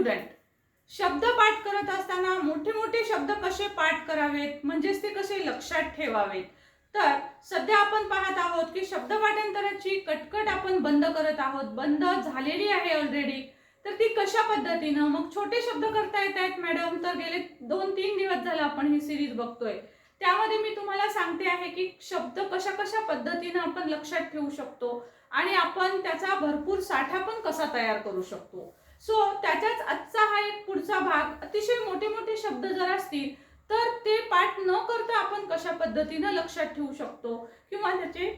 Student शब्द पाठ करत असताना मोठे मोठे शब्द कसे पाठ करावेत? म्हणजेच ते कसे लक्षात ठेवावेत? तर सध्या आपण पाहत आहोत की शब्द पाठांतराची कटकट आपण बंद करत आहोत. बंद झालेली आहे ऑलरेडी तर ती कशा पद्धतीनं? मग छोटे शब्द करता येत आहेत मॅडम तर गेले दोन तीन दिवस झालं आपण ही सिरीज बघतोय. त्यामध्ये मी तुम्हाला सांगते आहे की शब्द कशा कशा पद्धतीनं आपण लक्षात ठेवू शकतो आणि आपण त्याचा भरपूर साठा पण कसा तयार करू शकतो. सो त्याच्याच आजचा हा एक पुढचा भाग अतिशय मोठे मोठे शब्द जर असतील तर ते पाठ न करता आपण कशा पद्धतीनं लक्षात ठेवू शकतो? किंवा त्याचे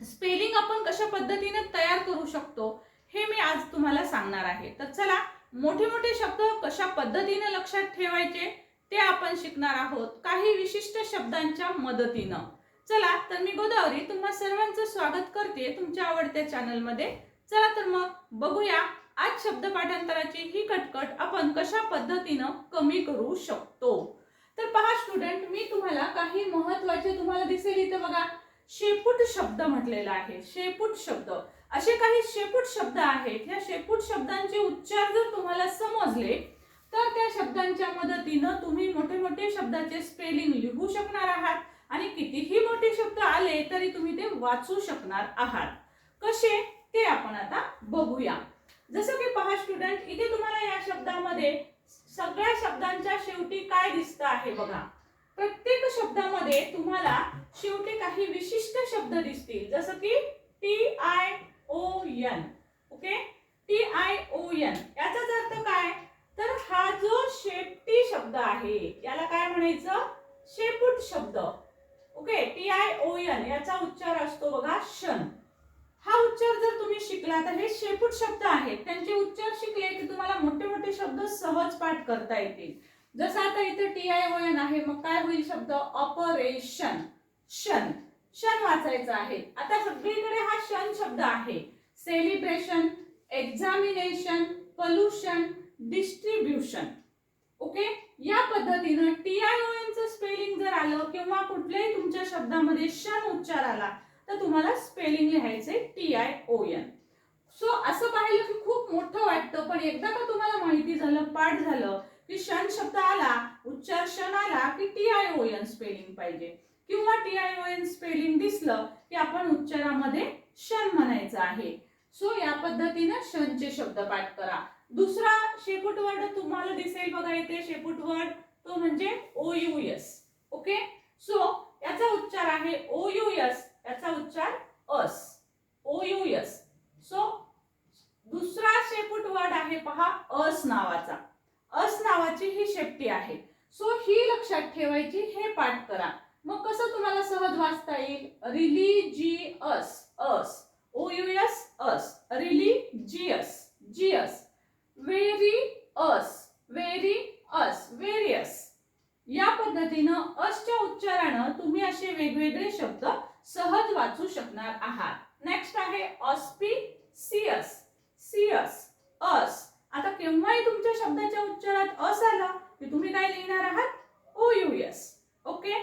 स्पेलिंग आपण कशा पद्धतीनं तयार करू शकतो? हे मी आज तुम्हाला सांगणार आहे. तर चला मोठे मोठे शब्द कशा पद्धतीनं लक्षात ठेवायचे ते आपण शिकणार आहोत काही विशिष्ट शब्दांच्या मदतीनं. चला तर मी गोदावरी तुम्हा सर्वांचं स्वागत करते तुमच्या आवडत्या चॅनलमध्ये चला तर मग बघूया आज शब्द पाठांतराची ही कटकट आपण कशा पद्धतीनं कमी करू शकतो? तर पहा स्टुडंट मी तुम्हाला काही महत्त्वाचे तुम्हाला दिसेल इथं बघा. शेपूट शब्द म्हटलेला आहे. शेपूट शब्द. असे काही शेपूट शब्द आहेत. या शेपूट शब्दांचे उच्चार जर तुम्हाला समजले तर त्या शब्दांच्या मदतीनं तुम्ही मोठे मोठे शब्दाचे स्पेलिंग लिहू शकणार आहात. आणि कितीही मोठे शब्द आले तरी तुम्ही ते वाचू शकणार आहात. कसे? ते आपण आता बघूया. जसं की पहा स्टुडंट इथे तुम्हाला या शब्दामध्ये सगळ्या शब्दांच्या शेवटी काय दिसत आहे बघा. प्रत्येक शब्दामध्ये तुम्हाला शेवटी काही विशिष्ट शब्द दिसतील. जसं की T I O N okay T I O N याचाच अर्थ काय? तर हा जो शेपटी शब्द आहे याला काय म्हणायचं? शेपूट शब्द okay T I O N याचा उच्चार असतो बघा शन. हा उच्चार जर तुम्ही शिकला तर हे शेपूट शब्द आहेत. त्यांचे उच्चार शिकले की तुम्हाला मोठे मोठे शब्द सहज पाठ करता येतील. जसं आता इथे टी आय ओ एन आहे मग काय होईल शब्द? ऑपरेशन शन शन वाचायचं आहे. आता सगळीकडे हा शन शब्द आहे. Celebration examination pollution distribution okay या पद्धतीनं टी आय ओ एनचं स्पेलिंग जर आलं किंवा कुठल्याही तुमच्या शब्दामध्ये शन उच्चार आला तर तुम्हाला स्पेलिंग लिहायचे T I O N so असं पाहिलं की खूप मोठं वाटतं पण एकदा का तुम्हाला माहिती झालं पाठ झालं की क्षण शब्द आला उच्चार क्षण आला की T I O N spelling पाहिजे. किंवा T I O N spelling दिसलं की आपण उच्चारामध्ये क्षण म्हणायचं आहे. सो या पद्धतीनं क्षणचे शब्द पाठ करा. दुसरा शेपूट वर्ड तुम्हाला दिसेल बघा इथे शेपूट वर्ड तो म्हणजे O U S okay so याचा उच्चार आहे ओ यू एस याचा उच्चार ous. O U S so दुसरा शेपूट वर्ड आहे पहा अस नावाचा. अस नावाची ही शेपटी आहे. सो ही लक्षात ठेवायची हे पाठ करा. मग कसं तुम्हाला सहज वाचता येईल? Religious ous. O U S ous. Religious gious. Vari ous vari ous various या पद्धतीनं असच्या उच्चारानं तुम्ही असे वेगवेगळे शब्द सहज वाचू शकणार आहात. नेक्स्ट आहे ऑस्पिसियस सियस अस आता केव्हाही तुमच्या शब्दाच्या उच्चारात अस आला की तुम्ही काय लिहिणार आहात? O U S okay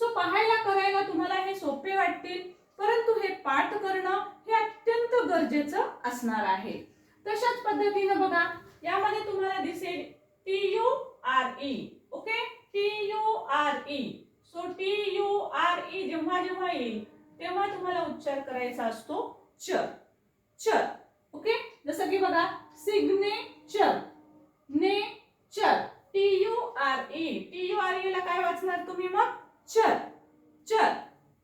so पाहायला करायला तुम्हाला हे सोपे वाटतील. परंतु हे पाठ करणं हे अत्यंत गरजेचं असणार आहे. तशाच पद्धतीनं बघा यामध्ये तुम्हाला दिसेल T U R E okay T U R E T U R E जेव्हा जेव्हा येईल तेव्हा तुम्हाला उच्चार करायचा असतो चर. चर. ओके? जसं की बघा signature nature T U R E T U R E ला काय वाचणार तुम्ही मग? Ture. Ture.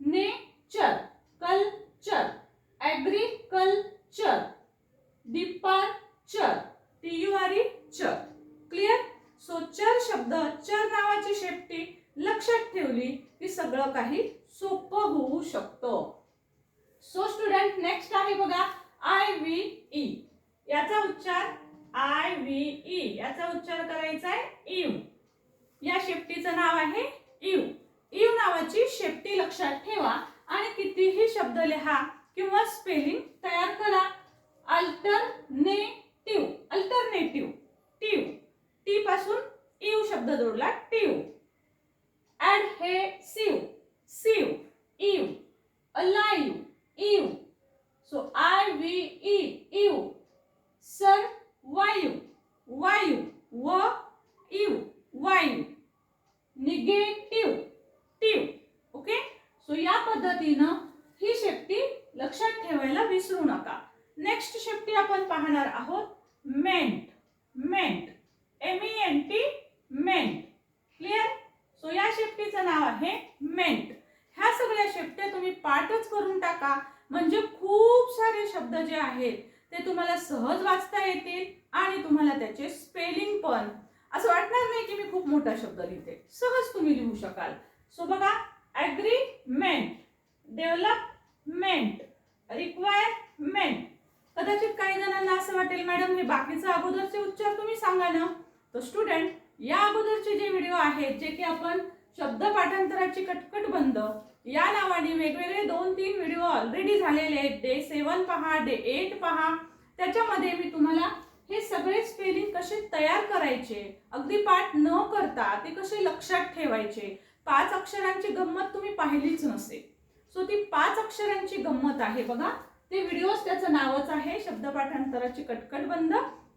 Nature culture agriculture departure T U R E ture clear so ture शब्द चर नावाची शेपटी लक्षात ठेवली काही सोपं होऊ शकतं. सो स्टुडंट नेक्स्ट आहे बघा आय व्ही ई याचा उच्चार आय व्ही ई याचा उच्चार करायचा आहे इव. या शेपटीचं नाव आहे इव. इव नावाची शेपटी लक्षात ठेवा आणि कितीही शब्द लिहा किंवा स्पेलिंग तयार करा. अल्टरनेटिव्ह अल्टरनेटिव्ह टिव टी पासून इव शब्द जोडला टिव हे सिव sieve, ew, alive, ew. So I V E. Ew. Survive, वायू व इव वायू निगेटिव्ह टिव ओके सो या पद्धतीनं ही शेपटी लक्षात ठेवायला विसरू नका. नेक्स्ट शेपटी आपण पाहणार आहोत ment. Ment. M N T ment. Clear so या शेपटीचं नाव आहे मेंट. ह्या सगळ्या शेपट्या तुम्ही पाठच करून टाका. म्हणजे खूप सारे शब्द जे आहेत ते तुम्हाला सहज वाचता येतील आणि तुम्हाला त्याचे स्पेलिंग पण. असं वाटणार नाही की मी खूप मोठा शब्द लिहिते. सहज तुम्ही लिहू शकाल. सो बघा ॲग्रीमेंट डेव्हलपमेंट रिक्वायरमेंट कदाचित काही जणांना असं वाटेल मॅडम हे बाकीचे अगोदरचे उच्चार तुम्ही सांगा ना. तर स्टुडंट या अगोदरचे जे व्हिडिओ आहेत जे की आपण शब्द पाठांतराची कटकट बंद या नावाने वेगवेगळे दोन तीन व्हिडिओ ऑलरेडी झालेले आहेत. डे सेवन पहा डे एट पहा. त्याच्यामध्ये मी तुम्हाला हे सगळे स्पेलिंग कसे तयार करायचे अगदी पाठ न करता ते कसे लक्षात ठेवायचे पाच अक्षरांची गंमत तुम्ही पाहिलीच नसेल. सो ती पाच अक्षरांची गंमत आहे बघा. ते व्हिडिओज त्याचं नावच आहे शब्दपाठांतराची कटकट बंद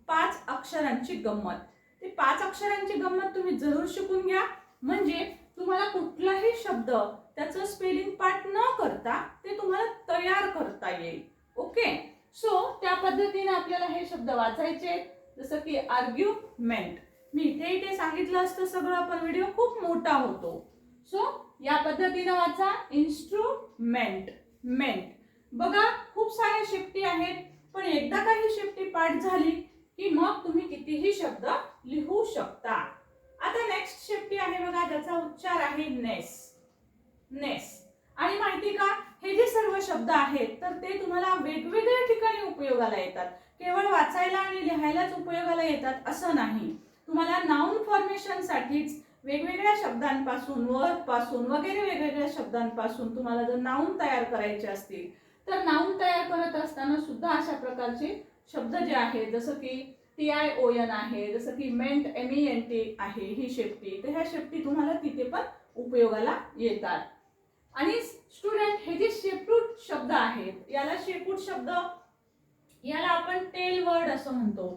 पाच अक्षरांची गंमत. ते पाच अक्षरांची गंमत तुम्ही जरूर शिकून घ्या. म्हणजे तुम्हाला कुठलाही शब्द त्याचं स्पेलिंग पाठ न करता ते तुम्हाला तयार करता येईल. ओके सो त्या पद्धतीने आपल्याला हे शब्द वाचायचे जसं की आर्ग्युमेंट मी इथे इथे सांगितलं असतं सगळं पण व्हिडिओ खूप मोठा होतो. सो या पद्धतीनं वाचा. इन्स्ट्रुमेंट मेंट बघा खूप साऱ्या शेपटी आहेत पण एकदा काही शेपटी पाठ झाली की मग तुम्ही कितीही शब्द लिहू शकता. आता नेक्स्ट शेपटी आहे बघा ज्याचा उच्चार आहे नेस नेस आणि माहिती का हे जे सर्व शब्द आहेत तर ते तुम्हाला वेगवेगळ्या ठिकाणी उपयोगाला येतात. केवळ वाचायला आणि लिहायलाच उपयोगाला येतात असं नाही. तुम्हाला नाऊन फॉर्मेशनसाठीच वेगवेगळ्या शब्दांपासून वर्डपासून वगैरे वेगवेगळ्या शब्दांपासून तुम्हाला जर नाऊन तयार करायचे असतील तर नाऊन तयार करत असताना सुद्धा अशा प्रकारचे शब्द जे आहेत जसं की टी आय ओ एन आहे जसं की ment M E N T आहे ही शेपटी. तर ह्या शेपटी तुम्हाला तिथे पण उपयोगाला येतात. आणि स्टुडंट हे जे शेपूट शब्द आहेत याला शेपूट शब्द याला आपण टेल वर्ड असं म्हणतो.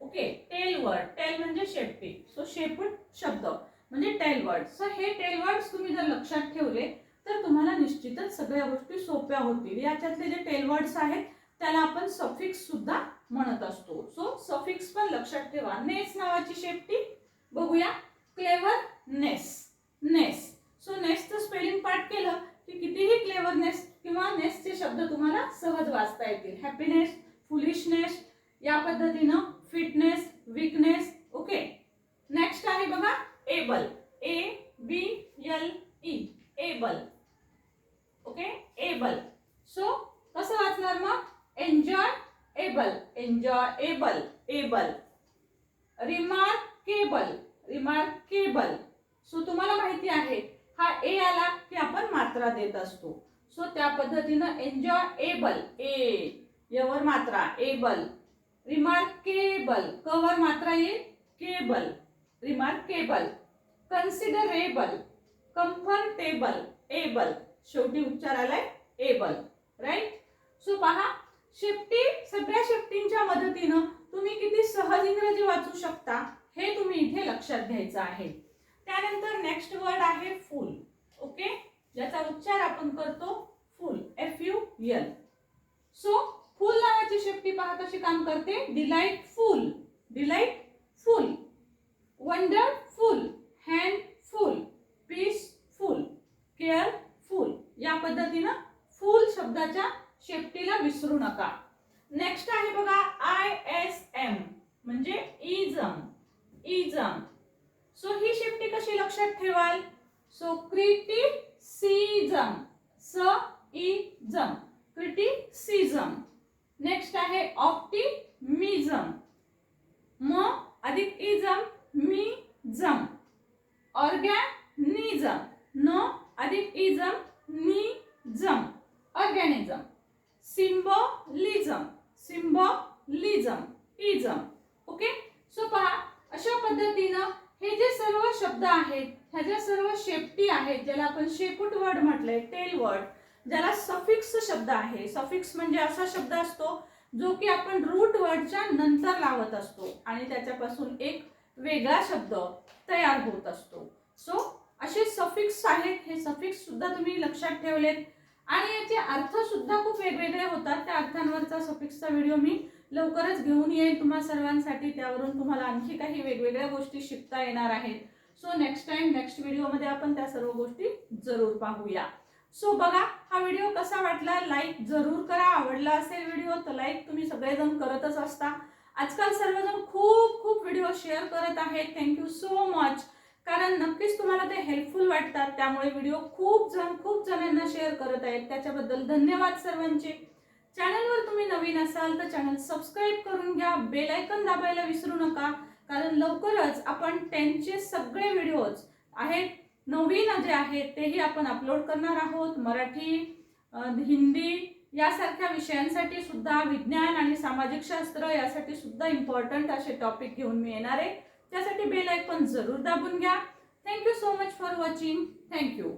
ओके टेल वर्ड टेल म्हणजे शेपटी. सो शेपूट शब्द म्हणजे टेल वर्ड. सो हे टेल वर्ड्स तुम्ही जर लक्षात ठेवले तर तुम्हाला निश्चितच सगळ्या गोष्टी सोप्या होतील. याच्यातले जे टेल वर्ड्स आहेत त्याला आपण सफिक्स सुद्धा म्हणत असतो. सो सफिक्स पण लक्षात ठेवा. नेस नावाची शेपटी. बघूया. क्लेवर नेस नेस सो नेसचं स्पेलिंग पाठ केलं की कितीही क्लेवरनेस किंवा नेसचे शब्द तुम्हाला सहज वाचता येतील. हॅपीनेस फुलिशनेस या पद्धतीनं फिटनेस विकनेस ओके नेक्स्ट आहे बघा able A B L E able okay able so कसं वाचणार मग enjoyable enjoyable able remarkable remarkable so तुम्हाला माहिती आहे हा ए आला की आपण मात्रा देत असतो. सो त्या पद्धतीनं एन्जॉय एबल ए यवर मात्रा एबल रिमार्केबल कवर मात्रा येईल cable remarkable considerable comfortable able शेवटी उच्चार आलाय एबल राईट सो पहा शेपटी सगळ्या शेपटींच्या मदतीनं तुम्ही किती सहज इंग्रजी वाचू शकता हे तुम्ही इथे लक्षात घ्यायचं आहे. त्यानंतर नेक्स्ट वर्ड आहे फुल ओके ज्याचा उच्चार आपण करतो full F U L so full नावाची शेपटी पहा कशी काम करते. Delightful delightful wonderful handful peaceful careful या पद्धतीनं फुल शब्दाच्या शेपटीला विसरू नका नेक्स्ट आहे बघा आय एस एम म्हणजे इजम इजम सो ही शेपटी कशी लक्षात ठेवाल सो क्रिटिसिझम स इजम सिझम नेक्स्ट आहे ऑप्टिमिझम म अधिक इजम मी जम ऑर्गॅनिझम न अधिक इजम नि जम organism symbolism symbolism ism okay so पहा अशा पद्धतीनं हे जे सर्व शब्द आहेत ह्या ज्या सर्व शेपटी आहेत ज्याला आपण शेपूट वर्ड म्हटलंय टेल वर्ड ज्याला सफिक्स शब्द आहे. सफिक्स म्हणजे असा शब्द असतो जो की आपण रूट वर्डच्या नंतर लावत असतो आणि त्याच्यापासून एक वेगळा शब्द तयार होत असतो. सो असे सफिक्स आहेत. हे सफिक्स सुद्धा तुम्ही लक्षात ठेवलेत. आणि याचे अर्थ सुद्धा खूप वेगवेगळे होतात. त्या अर्थांवरचा सफिक्सचा व्हिडिओ मी लवकरच घेऊन येईल तुम्हा सर्वांसाठी. त्यावरून तुम्हाला आणखी काही वेगवेगळ्या गोष्टी शिकता येणार आहेत. सो नेक्स्ट टाइम नेक्स्ट व्हिडिओमध्ये आपण त्या सर्व गोष्टी जरूर पाहूया. सो बघा हा व्हिडिओ कसा वाटला? लाईक जरूर करा. आवडला असेल व्हिडिओ तर लाईक तुम्ही सगळेजण करतच असता. आजकाल सर्वजण खूप खूप व्हिडिओ शेअर करत आहेत. थँक्यू सो मच कारण नक्कीच तुम्हाला ते हेल्पफुल वाटतात. त्यामुळे व्हिडिओ खूप जण खूप जणांना शेअर करत आहेत. त्याच्याबद्दल धन्यवाद सर्वांचे. चॅनलवर तुम्ही नवीन असाल तर चॅनल सबस्क्राईब करून घ्या. बेल आयकन दाबायला विसरू नका. कारण लवकरच आपण त्यांचे सगळे व्हिडिओज आहेत नवीन जे आहेत तेही आपण अपलोड करणार आहोत. मराठी हिंदी यासारख्या विषयांसाठी सुद्धा विज्ञान आणि सामाजिक शास्त्र यासाठी सुद्धा इम्पॉर्टंट असे टॉपिक घेऊन मी येणार आहे. त्यासाठी बेल आयकॉन जरूर दाबून घ्या. Thank you so much for watching thank you